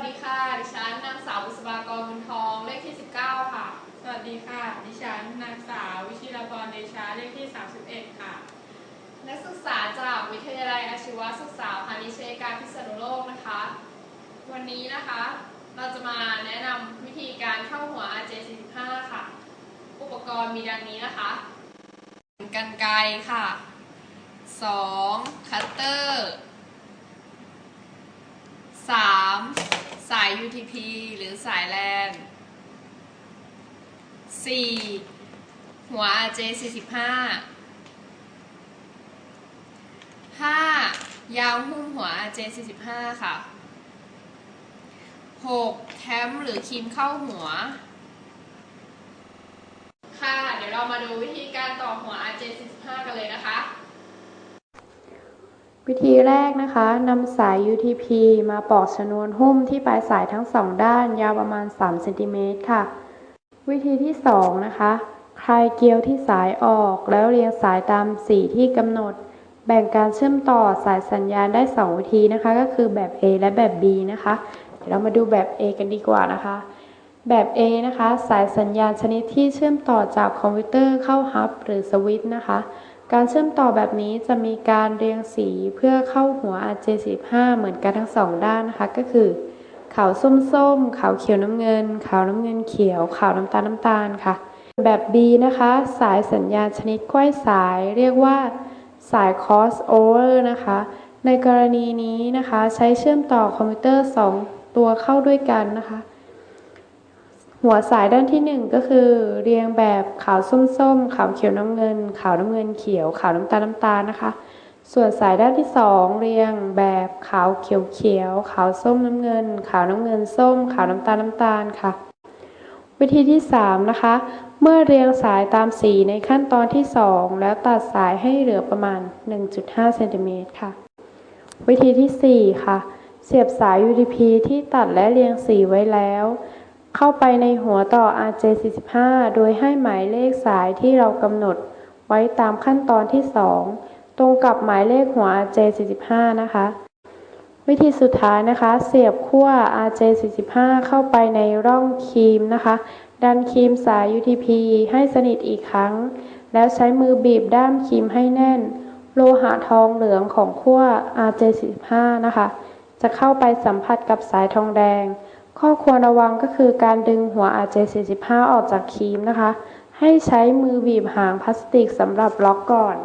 สดีค่ะ ดิฉันนางสาวบุษบากรบุญทองเลขที่ 19 ค่ะ สวัสดีค่ะ ดิฉันนางสาววิชิรพรเดชาเลขที่ 31 ค่ะ นักศึกษาจากวิทยาลัยอาชีวศึกษาพาณิชยการพิษณุโลกนะคะ วันนี้นะคะ เราจะมาแนะนำวิธีการเข้าหัว RJ45 ค่ะ อุปกรณ์มีดังนี้นะคะกันไกรค่ะ 2. คัตเตอร์ 3. สาย UTP หรือสายแลน 4. หัว RJ45 5. ยาวหุ้มหัว RJ45 ค่ะ 6. แคมหรือครีมเข้าหัว ค่ะ เดี๋ยวเรามาดูวิธีการต่อหัว RJ45 กันเลยนะคะ วิธีแรกนะคะนำสาย UTP มาปอกชนวนหุ้มที่ปลายสายทั้งสองด้านยาวประมาณ3เซนติเมตรค่ะ วิธีที่ 2 นะคะคลายเกลียวที่สายออกแล้วเรียงสายตามสีที่กำหนด แบ่งการเชื่อมต่อสายสัญญาณได้ 2 วิธีนะคะ ก็คือแบบ A และแบบ B นะคะเดี๋ยวเรามาดูแบบ A กันดีกว่านะคะ แบบ A นะคะ สายสัญญาณชนิดที่เชื่อมต่อจากคอมพิวเตอร์เข้าฮับหรือสวิตช์นะคะ การเชื่อมต่อแบบนี้จะมีการเรียงสีเพื่อเข้าหัว RJ45 เหมือนกันทั้งสองด้านนะคะ ก็คือ ขาวส้มๆ ขาวเขียวน้ำเงิน ขาวน้ำเงินเขียว ขาวน้ำตาลน้ำตาลค่ะ แบบ B นะคะ สายสัญญาณชนิดไขว้สายเรียกว่า สาย cross over นะคะ ในกรณีนี้นะคะ ใช้เชื่อมต่อคอมพิวเตอร์ 2 ตัวเข้าด้วยกันนะคะ หัวสายด้านที่1ก็คือ เรียงแบบขาวส้มๆ ขาวเขียวน้ำเงิน ขาวน้ำเงินเขียว ขาวน้ำตาลน้ำตาลนะคะ ส่วนสายด้านที่ 2 เรียงแบบขาวเขียวเขียว ขาวส้มน้ำเงิน ขาวน้ำเงินส้ม ขาวน้ำตาลน้ำตาลค่ะ วิธีที่ 3 นะคะ เมื่อเรียงสายตามสีในขั้นตอนที่ 2 แล้วตัดสายให้เหลือประมาณ 1.5เซนติเมตรค่ะ วิธีที่ 4 ค่ะ เสียบสาย UDP ที่ตัดและเรียงสีไว้แล้ว เข้าไปในหัวต่อ RJ45 โดยให้หมายเลขสายที่เรากำหนดไว้ตามขั้นตอนที่ 2 ตรงกับหมายเลขหัว RJ45 นะคะ วิธีสุดท้ายนะคะ เสียบขั้ว RJ45 เข้าไปในร่องครีมนะคะ ดันครีมสาย UTP ให้สนิทอีกครั้ง แล้วใช้มือบีบด้ามครีมให้แน่น โลหะทองเหลืองของขั้ว RJ45 นะคะ จะเข้าไปสัมผัสกับสายทองแดง ข้อควรระวังก็คือการดึงหัว RJ45 ออกจากครีมนะคะ ให้ใช้มือบีบหางพลาสติกสำหรับล็อกก่อน